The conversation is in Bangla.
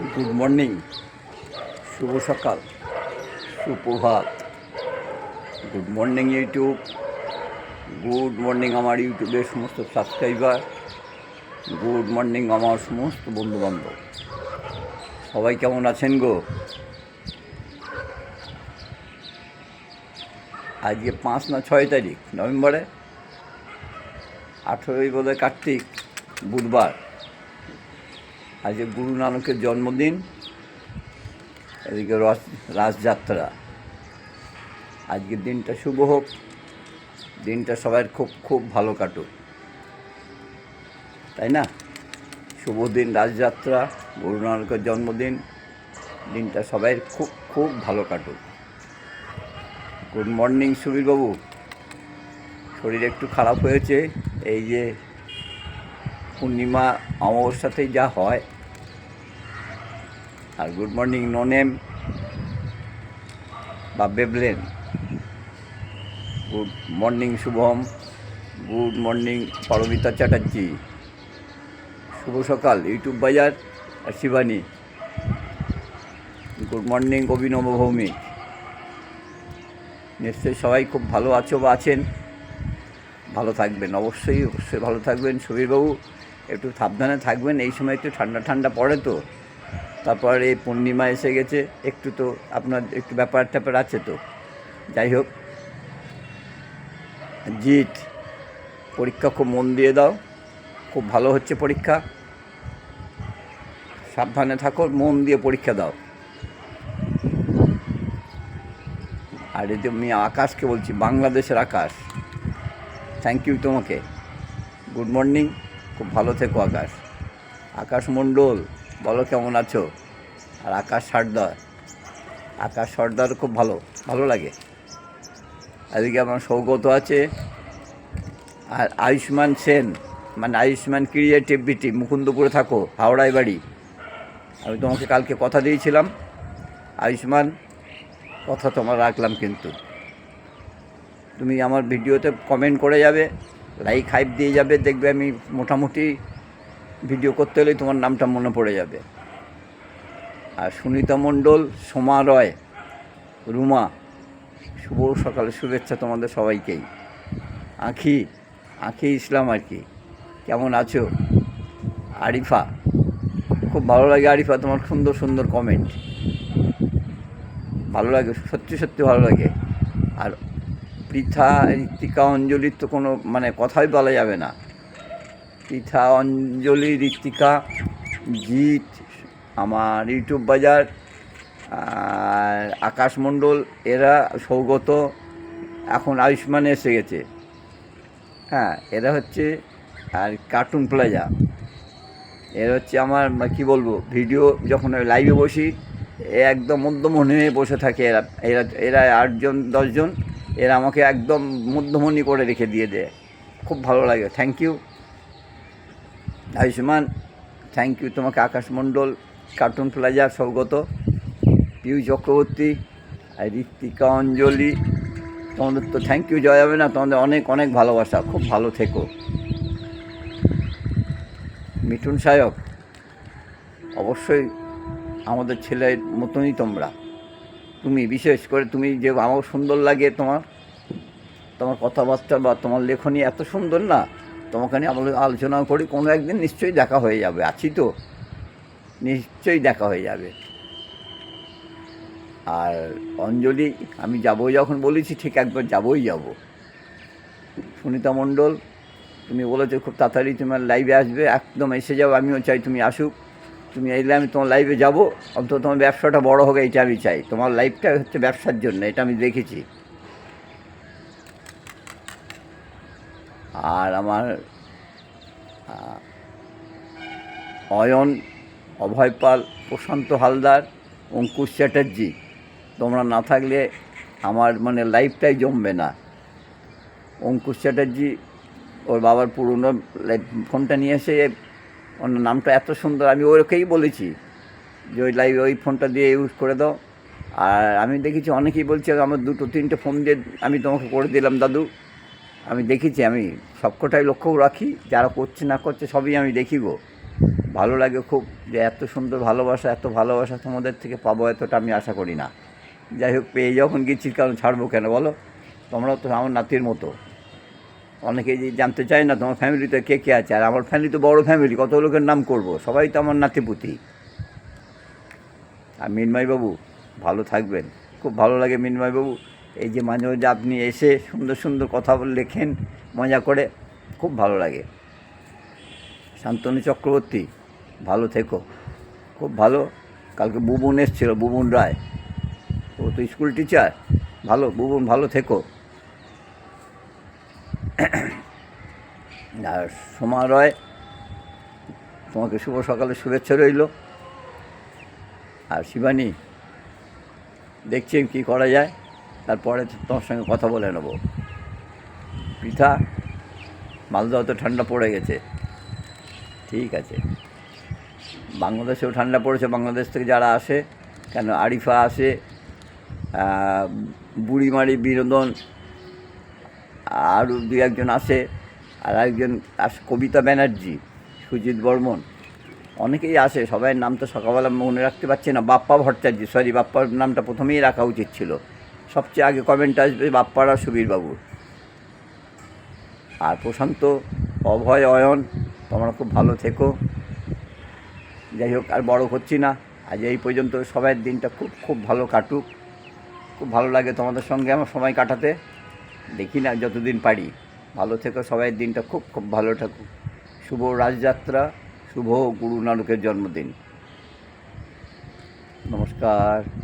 গুড মর্নিং শুভ সকাল। সুপ্রভাত। Good morning YouTube good morning আমার ইউটিউবের সমস্ত সাবস্ক্রাইবার গুড মর্নিং আমার সমস্ত বন্ধুবান্ধব। সবাই কেমন আছেন গো? আজকে পাঁচ না ছয় তারিখ, নভেম্বরে? আঠেরোই বোধহয় কার্তিক, বুধবার। আজকে গুরু নানকের জন্মদিন, এদিকে রথ রাসযাত্রা আজকের দিনটা শুভ হোক, দিনটা সবার খুব খুব ভালো কাটুক। তাই না? শুভ দিন রাজযাত্রা গুরু নানকের জন্মদিন, দিনটা সবাই খুব খুব ভালো কাটুক। গুড মর্নিং সুবীরবাবু। শরীর একটু খারাপ হয়েছে, এই যে পূর্ণিমা, অমাবস্যাতেই যা হয়। আর গুড মর্নিং নোনেম বা বেবলেন। Good morning, Shubham. Good morning, Paromita Chatterjee. শুভ সকাল, ইউটিউব বাজার আর শিবানী। গুড মর্নিং, অভিনব ভৌমিক। নিশ্চয়ই সবাই খুব ভালো আছো বা আছেন। ভালো থাকবেন, অবশ্যই অবশ্যই ভালো থাকবেন, সুবীরবাবু। একটু সাবধানে থাকবেন, এই সময় একটু ঠান্ডা ঠান্ডা পড়ে তো। তারপর এই পূর্ণিমা এসে গেছে, একটু তো আপনার একটু ব্যাপার ট্যাপার আছে তো। যাই হোক জিট পরীক্ষা খুব মন দিয়ে দাও, খুব ভালো হচ্ছে পরীক্ষা। সাবধানে থাকো, মন দিয়ে পরীক্ষা দাও। আর যে আমি আকাশকে বলছি, বাংলাদেশের আকাশ। থ্যাংক ইউ তোমাকে। গুড মর্নিং খুব ভালো থেকো, আকাশ। আকাশ মণ্ডল, বলো কেমন আছো? আর আকাশ সর্দার। আকাশ সর্দার খুব ভালো ভালো লাগে। এদিকে আমার সৌগত আছে। আর আয়ুষ্মান সেন মানে আয়ুষ্মান ক্রিয়েটিভিটি মুকুন্দপুরে থাকো, হাওড়ায় বাড়ি। আমি তোমাকে কালকে কথা দিয়েছিলাম। আয়ুষ্মান, কথা তোমার রাখলাম কিন্তু। তুমি আমার ভিডিওতে কমেন্ট করে যাবে। লাইক হাইপ দিয়ে যাবে, দেখবে আমি মোটামুটি ভিডিও করতে হলেই তোমার নামটা মনে পড়ে যাবে। আর সুনিতা মণ্ডল, সোমা রয়, রুমা, শুভ সকালে শুভেচ্ছা তোমাদের সবাইকেই। আঁখি আঁখি ইসলাম আর কি। কেমন আছো? আরিফা, খুব ভালো লাগে আরিফা, তোমার সুন্দর সুন্দর কমেন্ট ভালো লাগে, সত্যি সত্যি ভালো লাগে। আর পৃথা, ঋত্বিকা অঞ্জলির তো কোনো মানে কথাই বলা যাবে না। পৃথা, অঞ্জলি, ঋত্বিকা, জিৎ, আমার ইউটিউব বাজার, আর আকাশ মণ্ডল, এরা সৌগত, এখন আয়ুষ্মান এসে গেছে। হ্যাঁ এরা হচ্ছে, আর কার্টুন প্লাজা। এরা হচ্ছে আমার কি বলব, ভিডিও যখন আমি লাইভে বসি একদম মধ্যমণি হয়ে বসে থাকে এরা। এরা এরা আটজন, দশজন এরা আমাকে একদম মধ্যমণি করে রেখে দিয়ে দেয়। খুব ভালো লাগে। Thank you Ayushman thank you তোমাকে আকাশ মণ্ডল কার্টুন প্লাজা স্বগত পিউ চক্রবর্তী, আর ঋত্বিকা অঞ্জলি। তোমাদের তো থ্যাংক ইউ জয় হবে না। তোমাদের অনেক অনেক ভালোবাসা। খুব ভালো থেকো। মিঠুন সায়ক, অবশ্যই আমাদের ছেলের মতনই তোমরা। তুমি বিশেষ করে তুমি যে আমার সুন্দর লাগে তোমার তোমার কথাবার্তা বা তোমার লেখনী এত সুন্দর না, তোমাকে নিয়ে আলোচনা করি, কোনো একদিন নিশ্চয়ই দেখা হয়ে যাবে, আছি তো, নিশ্চয়ই দেখা হয়ে যাবে। আর অঞ্জলি, আমি যাব যখন বলেছি, ঠিক একবার যাবই যাব। সুনিতা মণ্ডল, তুমি বলেছ খুব তাড়াতাড়ি তোমার লাইভে আসবে, একদম এসে যাও, আমিও চাই তুমি আসুক। তুমি এলে আমি তোমার লাইভে যাব। অন্তত তোমার ব্যবসাটা বড় হোক, এইটা আমি চাই। তোমার লাইফটা হচ্ছে ব্যবসার জন্য, এটা আমি দেখেছি। আর আমার অয়ন, অভয় পাল, প্রশান্ত হালদার, অঙ্কুশ চ্যাটার্জি, তোমরা না থাকলে আমার মানে লাইফটাই জমবে না। অঙ্কুশ চ্যাটার্জি, ওর বাবার পুরনো লাইফ ফোনটা নিয়ে এসে ওর নামটা এত সুন্দর, আমি ওকেই বলেছি যে ওই লাইভ ওই ফোনটা দিয়ে ইউজ করে দাও। আর আমি দেখেছি অনেকেই বলছে, আমার দুটো, তিনটে ফোন দিয়ে আমি তোমাকে করে দিলাম, দাদু। আমি দেখেছি, আমি সবকটাই লক্ষ্য রাখি, যারা করছে, না করছে, সবই আমি দেখি গো। ভালো লাগে খুব যে এত সুন্দর ভালোবাসা, এত ভালোবাসা তোমাদের থেকে পাবো এতটা আমি আশা করি না। যাই হোক, পেয়ে যখন গেছি, কারণ ছাড়বো কেন বলো? তোমরাও তো আমার নাতির মতো। অনেকেই যে জানতে চায় না তোমার ফ্যামিলিতে কে কে আছে, আর আমার ফ্যামিলি তো বড় ফ্যামিলি, কত লোকের নাম করব? সবাই তো আমার নাতিপুতি। আর মিনময়বাবু, ভালো থাকবেন। খুব ভালো লাগে মিনময়বাবু। এই যে মাঝে মাঝে আপনি এসে সুন্দর সুন্দর কথা লেখেন, মজা করে, খুব ভালো লাগে। শান্তনু চক্রবর্তী, ভালো থেকো। খুব ভালো। কালকে বুবুন এসছিল, বুবুন রায়। ও তো স্কুল টিচার। ভালো, বুবুন, ভালো থেকো। আর সোমা রয়, তোমাকে শুভ সকালে শুভেচ্ছা রইল। আর শিবানী দেখছি কী করা যায়, তারপরে তোমার সঙ্গে কথা বলে নেব। পৃথা মালদহ তো ঠান্ডা পড়ে গেছে। ঠিক আছে। বাংলাদেশেও ঠান্ডা পড়েছে, বাংলাদেশ থেকে যারা আসে, কেন আরিফা আসে বুড়িমারি বিনোদন আরও দু একজন আসে আর একজন কবিতা ব্যানার্জি, সুজিত বর্মন। অনেকেই আসে সবাই নাম তো সকালবেলা মনে রাখতে পারছি না। বাপ্পা ভট্টাচার্য সরি বাপ্পার নামটা প্রথমেই রাখা উচিত ছিল। সবচেয়ে আগে কমেন্ট আসবে বাপ্পার আর সুবীরবাবুর। আর প্রশান্ত, অভয়, অয়ন, তোমরা খুব ভালো থেকো। যাই হোক, আর বড় করছি না। আজ এই পর্যন্ত সবাই দিনটা খুব খুব ভালো কাটুক। খুব ভালো লাগে তোমাদের সঙ্গে আমার সময় কাটাতে। দেখি না যতদিন পারি। ভালো থেকো, সবাই দিনটা খুব খুব ভালো থাকুক। শুভ রাজযাত্রা, শুভ গুরু নানকের জন্মদিন। নমস্কার।